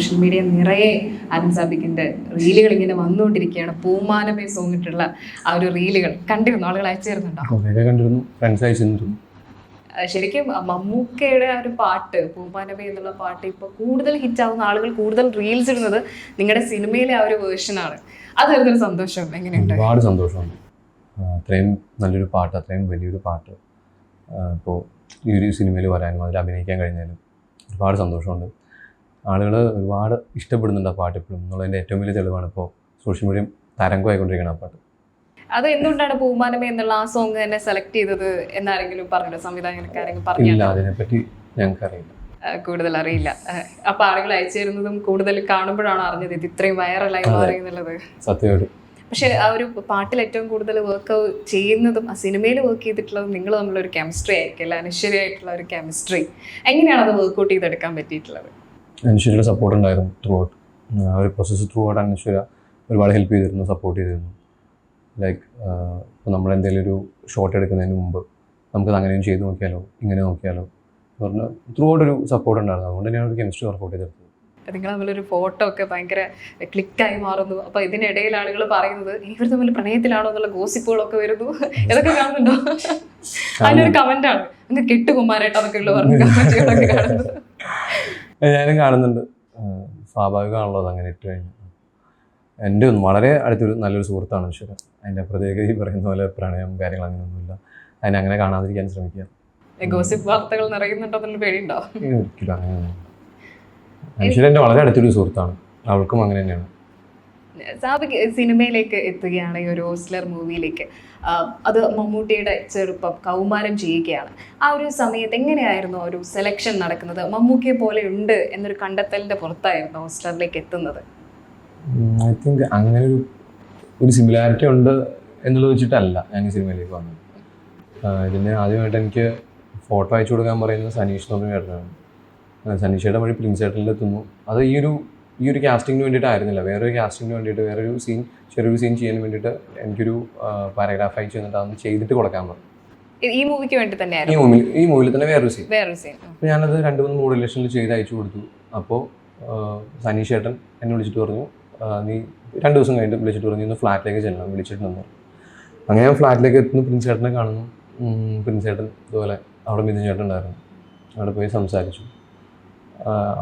Social media നിറയെ സാബിക്കിന്റെ റീലുകൾ ഇങ്ങനെ വന്നുകൊണ്ടിരിക്കുകയാണ്. പൂമാനമേ സോങ്ങിട്ടുള്ള ആ ഒരു റീലുകൾ കണ്ടിരുന്നു? ആളുകൾ അയച്ചു തരുന്നുണ്ടോ കുറേയൊക്കെ കണ്ടിരുന്നു. ഫ്രണ്ട്സ് അയച്ചിരുന്നു ശരിക്കും മമ്മൂക്കയുടെ ആ ഒരു പാട്ട് പൂമാനമേ എന്നുള്ള പാട്ട് ഇപ്പൊ കൂടുതൽ ഹിറ്റ് ആവുന്ന ആളുകൾ കൂടുതൽ റീൽസ് ഇടുന്നത് നിങ്ങളുടെ സിനിമയിലെ ആ ഒരു വേർഷനാണ് അത് തരുന്നൊരു സന്തോഷം. എങ്ങനെയുണ്ട്? ഒരുപാട് സന്തോഷമുണ്ട്. അത്രയും നല്ലൊരു പാട്ട് അത്രയും വലിയൊരു പാട്ട് ഇപ്പോൾ ഈ ഒരു സിനിമയിൽ വരാനും അതിൽ അഭിനയിക്കാൻ കഴിഞ്ഞാലും ഒരുപാട് സന്തോഷമുണ്ട്. ആളുകൾ ഒരുപാട് ഇഷ്ടപ്പെടുന്നുണ്ട് ആ പാട്ട് ഇപ്പോഴും. എന്നുള്ളതിന്റെ ഏറ്റവും വലിയ തെളിവാണ് ഇപ്പോൾ സോഷ്യൽ മീഡിയ തരംഗമായിക്കൊണ്ടിരിക്കുന്ന ആ പാട്ട്. അത് എന്തുകൊണ്ടാണ് പൂമാനമേ എന്നുള്ള ആ സോങ് തന്നെ സെലക്ട് ചെയ്തത് എന്നാരെങ്കിലും പറഞ്ഞു ഇല്ല അതിനെപ്പറ്റി ഞങ്ങൾക്കറിയില്ല. കൂടുതൽ അറിയില്ല അപ്പൊ ആളുകൾ അയച്ചു തരുന്നതും കൂടുതൽ കാണുമ്പോഴാണ് അറിഞ്ഞത് ഇത് ഇത്രയും വൈറലായി മാറി എന്നുള്ളത്. സത്യമായിട്ട്. പക്ഷെ ആ ഒരു പാട്ടിൽ ഏറ്റവും കൂടുതൽ വർക്ക് ചെയ്യുന്നതും ആ സിനിമയിൽ വർക്ക് ചെയ്തിട്ടുള്ളതും നിങ്ങൾ തമ്മിലൊരു കെമിസ്ട്രി ആയിരിക്കും അല്ലെ? അനശ്വരിയായിട്ടുള്ള ഒരു കെമിസ്ട്രി എങ്ങനെയാണ് അത് വർക്ക്ഔട്ട് ചെയ്തെടുക്കാൻ പറ്റിയിട്ടുള്ളത്? അനശ്വരയുടെ സപ്പോർട്ട് ഉണ്ടായിരുന്നു ത്രൂ ഔട്ട് ആ ഒരു പ്രോസസ്സ് ത്രൂ ഔട്ട് അനുശ്വര ഒരുപാട് ഹെൽപ്പ് ചെയ്തിരുന്നു സപ്പോർട്ട് ചെയ്തിരുന്നു. ലൈക്ക് ഇപ്പോൾ നമ്മൾ എന്തെങ്കിലും ഒരു ഷോട്ട് എടുക്കുന്നതിന് മുമ്പ് നമുക്കത് അങ്ങനെയും ചെയ്ത് നോക്കിയാലോ ഇങ്ങനെ നോക്കിയാലോ എന്ന് പറഞ്ഞാൽ ത്രൂ ഔട്ട് ഒരു സപ്പോർട്ട് ഉണ്ടായിരുന്നു. അതുകൊണ്ട് തന്നെയാണ് ഒരു കെമിസ്ട്രി വർക്കൗട്ട് ചെയ്തെടുത്തത് നിങ്ങൾ തമ്മിലൊരു ഫോട്ടോ ഒക്കെ ഭയങ്കര ക്ലിക്കായി മാറുന്നു. അപ്പൊ ഇതിനിടയിൽ ആളുകൾ പറയുന്നത് ഇവർ തമ്മിൽ പ്രണയത്തിലാണോ എന്നുള്ള ഗോസിപ്പുകളൊക്കെ വരുന്നു. ഇതൊക്കെ കാണുന്നുണ്ടോ? അതിനൊരു കമന്റ് ആണ്. അങ്ങ് കെട്ടുകുമാരേട്ടാന്നൊക്കെ ഉള്ള പറഞ്ഞു കമന്റുകളൊക്കെ കാണുന്നത്. ഞാനും കാണുന്നുണ്ട്. സ്വാഭാവികമാണല്ലോ അത് അങ്ങനെ ഇട്ട് കഴിഞ്ഞാൽ എന്റെ ഒന്നും വളരെ അടുത്തൊരു നല്ലൊരു സുഹൃത്താണ് ഈശ്വരൻ. അതിന്റെ പ്രത്യേകത ഈ പറയുന്ന പോലെ പ്രണയം കാര്യങ്ങൾ അങ്ങനെയൊന്നുമില്ല. അതിനെ അങ്ങനെ കാണാതിരിക്കാൻ ശ്രമിക്കുക. ഗോസിപ്പ് വാർത്തകൾ നിറയുന്നുണ്ടോ പേടിയുണ്ടോ? ഒരിക്കലും എന്റെ വളരെ അടുത്തൊരു സുഹൃത്താണ്. അവൾക്കും അങ്ങനെ തന്നെയാണ്. സാബിക്ക് സിനിമയിലേക്ക് എത്തുകയാണ് ഈ ഒരു ഓസ്ലർ മൂവിയിലേക്ക്. അത് മമ്മൂട്ടിയുടെ ചെറുപ്പം കൗമാരം ചെയ്യുകയാണ്. ആ ഒരു സമയത്ത് എങ്ങനെയായിരുന്നു ഒരു സെലക്ഷൻ നടക്കുന്നത്? മമ്മൂക്കിയെ പോലെ ഉണ്ട് എന്നൊരു കണ്ടെത്തലിന്റെ പുറത്തായിരുന്നു ഓസ്ലറിലേക്ക് എത്തുന്നത്. ഐ തിങ്ക് അങ്ങനെ ഒരു ഒരു സിമിലാരിറ്റി ഉണ്ട് എന്നുള്ളത് വെച്ചിട്ടല്ല ഞാൻ ഈ സിനിമയിലേക്ക് വന്നത്. ഇതിന് ആദ്യമായിട്ട് എനിക്ക് ഫോട്ടോ അയച്ചു കൊടുക്കാൻ പറയുന്നത് സനീഷ് പറഞ്ഞ ചേട്ടനാണ്. സനീഷയുടെ വഴി പ്രിൻസ് ചേട്ടനിലെത്തുന്നു. അത് ഈ ഒരു ഈ ഒരു കാസ്റ്റിങ്ങിന് വേണ്ടിയിട്ടായിരുന്നില്ല. വേറൊരു കാസ്റ്റിങ്ങിന് വേണ്ടിയിട്ട് വേറൊരു സീൻ ചെറിയൊരു സീൻ ചെയ്യാൻ വേണ്ടിയിട്ട് എനിക്കൊരു പാരഗ്രാഫ് അയച്ചു തന്നിട്ട് അതൊന്ന് ചെയ്തിട്ട് കൊടുക്കാൻ പറഞ്ഞു. ഈ- മൂവിക്ക് വേണ്ടി ഈ മൂവി മൂവിൽ ഈ മൂവിയിൽ തന്നെ വേറൊരു സീൻ വേറൊരു സീൻ അപ്പോൾ ഞാനത് രണ്ട് മൂന്ന് മോഡുലേഷനിൽ ചെയ്ത് അയച്ചു കൊടുത്തു. അപ്പോൾ സനീഷ് ചേട്ടൻ എന്നെ വിളിച്ചിട്ട് പറഞ്ഞു നീ രണ്ട് ദിവസം കഴിഞ്ഞിട്ട് വിളിച്ചിട്ട് പറഞ്ഞു ഇന്ന് ഫ്ലാറ്റിലേക്ക് ചെല്ലണം വിളിച്ചിട്ട് നിന്നു അങ്ങനെ ഞാൻ ഫ്ലാറ്റിലേക്ക് എത്തുന്നു പ്രിൻസ് ചേട്ടനെ കാണുന്നു. പ്രിൻസ് ചേട്ടൻ ഇതുപോലെ അവിടെ മിഥുൻ ചേട്ടൻ ഉണ്ടായിരുന്നു. അവിടെ പോയി സംസാരിച്ചു.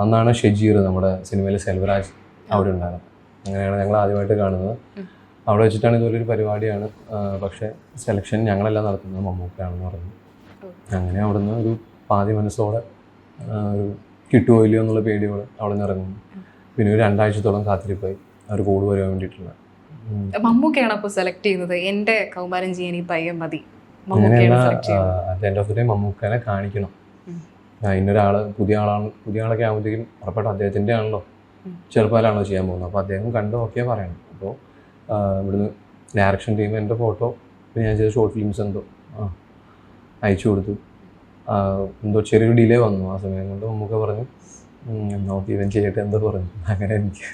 അന്നാണ് ഷെജീർ നമ്മുടെ സിനിമയിലെ സെൽവരാജ് അവിടെ ഉണ്ടായിരുന്നത് അങ്ങനെയാണ് ഞങ്ങൾ ആദ്യമായിട്ട് കാണുന്നത്. അവിടെ വെച്ചിട്ടാണ് ഇതുപോലൊരു പരിപാടിയാണ്. പക്ഷേ സെലക്ഷൻ ഞങ്ങളെല്ലാം നടത്തുന്നത് മമ്മൂക്കയാണെന്ന് പറഞ്ഞു. അങ്ങനെ അവിടുന്ന് ഒരു പാതി മനസ്സോടെ ഒരു കിട്ടുമോ ഇല്ലയോ എന്നുള്ള പേടിയോടെ അവിടെ നിന്ന് ഇറങ്ങുന്നു. പിന്നെ ഒരു രണ്ടാഴ്ചത്തോളം കാത്തിരിപ്പായി. അവർ കൂട് വരാൻ വേണ്ടിയിട്ടുള്ള. മമ്മൂക്കയാണ് അപ്പോൾ സെലക്ട് ചെയ്യുന്നത്. എന്റെ കൗമാരം ചെയ്യാൻ ഈ പയ്യൻ മതി. എൻഡ് ഓഫ് ദി ഡേ മമ്മൂക്കനെ കാണിക്കണം. ഇന്നൊരാൾ പുതിയ ആളാണ് പുതിയ ആളൊക്കെ ആകുമ്പോഴത്തേക്കും ഉറപ്പായിട്ടും അദ്ദേഹത്തിന്റെ ആണല്ലോ. ചെറുപ്പകാലാണല്ലോ ചെയ്യാൻ പോകുന്നത്. അപ്പോൾ അദ്ദേഹം കണ്ട് ഓക്കെ പറയണം. അപ്പോൾ ഇവിടുന്ന് ഡയറക്ഷൻ ടീം എന്റെ ഫോട്ടോ പിന്നെ ഞാൻ ചെയ്ത ഷോർട്ട് ഫിലിംസ് എന്തോ ആ അയച്ചു കൊടുത്തു. എന്തോ ചെറിയൊരു ഡിലേ വന്നു ആ സമയം കൊണ്ട് മമ്മൂക്ക പറഞ്ഞു നോക്കി ഇവൻ ചെയ്യട്ടെ എന്തോ പറഞ്ഞു. അങ്ങനെ എനിക്ക്